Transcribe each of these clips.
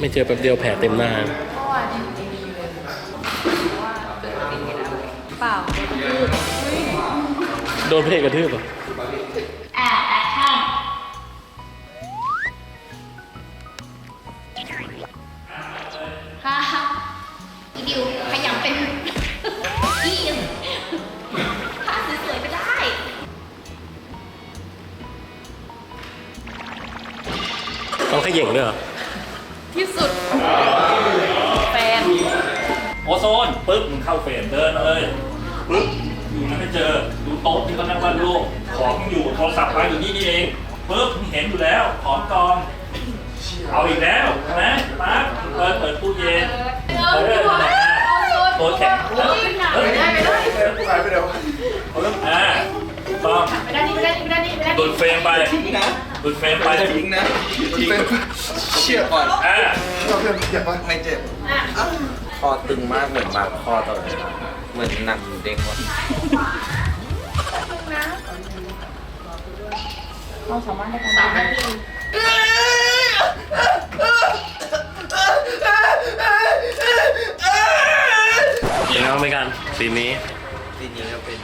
ไม่เจอแป๊บเดียวแผลเต็มหน้า เมื่อวานยังดีๆเลยเพราะว่าเกิดอุบัติเหตุอะไรเปล่าคือเฮ้ยโดนเพลกระทืบเหรออ่าแอคชั่นฮ่าฮ่าอีดิวขยำเป็นอีมผ้าสวยๆก็ได้ ต้องขย่งด้วยเหรอ ที่สุด แฟน โอโซนปึ๊บมึงเข้าเฟรมเดินมาเลยปึ๊บอยู่นั้นไม่เจอดูโต๊ะที่เขานั่งวาดรูปของอยู่โทรศัพท์วางอยู่นี่นี่เองปึ๊บมึงเห็นอยู่แล้วของกองเอาอีกแล้วใช่ไหมปั๊บเปิดเปิดตู้เย็นเออพี่บอยตัวแข็งเออ นะดุดเฟรมไปทิ้งนะทิ้งเชี่ยก่อนอ่าเราเพื่อนอย่าไปไม่เจ็บอะคอตึงมากเหมือนบางคอตลอดเวลาเหมือนหนังเด้งว่ะนะความสามารถในการสามนาทียังไงบ้างไม่กันซีนนี้ ซีนนี้ก็เป็น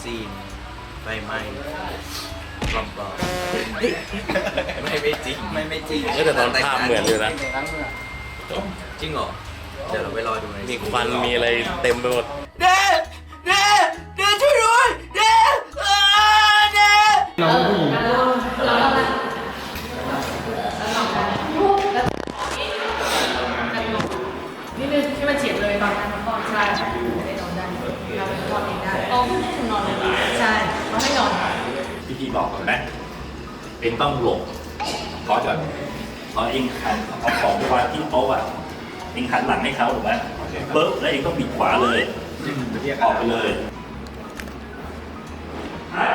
ซีนไฟไหม้ ปลอมๆไม่ไม่จริงไม่ไม่จริงเอ้ยแต่ตอนภาพเหมือนอยู่นะ จริงเหรอเดี๋ยวเราไปรอดูในมีควันมีอะไรเต็มไปหมดนี่นึงที่มันเฉียดเลยตอนนั้นมันก็ใช่ไม่ได้นอนได้เราเป็นนอนเองได้อ๋อไม่ได้นอนเลยใช่เขาให้นอน พี่พี่บอกก่อนนะเองต้องหลบเพราะจะพอเองหันเอาของวางที่โต๊ะอะเองหันหลังให้เขาถูกไหมปึ๊บแล้วเองก็บิดขวาเลยออกไปเลยอ่า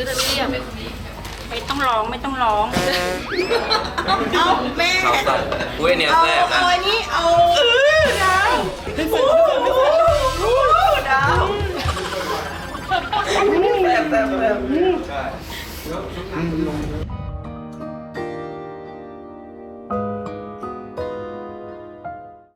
คือจะเรียกเป็นไม่ต้องร้องไม่ต้องร้อง เอาแม่เขาสั่นอุ้ยเนี่ยแซ่บนะเอาอันนี้เอาเออดาวไม่ฝนไม่ฝนดาวแซ่บแซ่บแซ่บ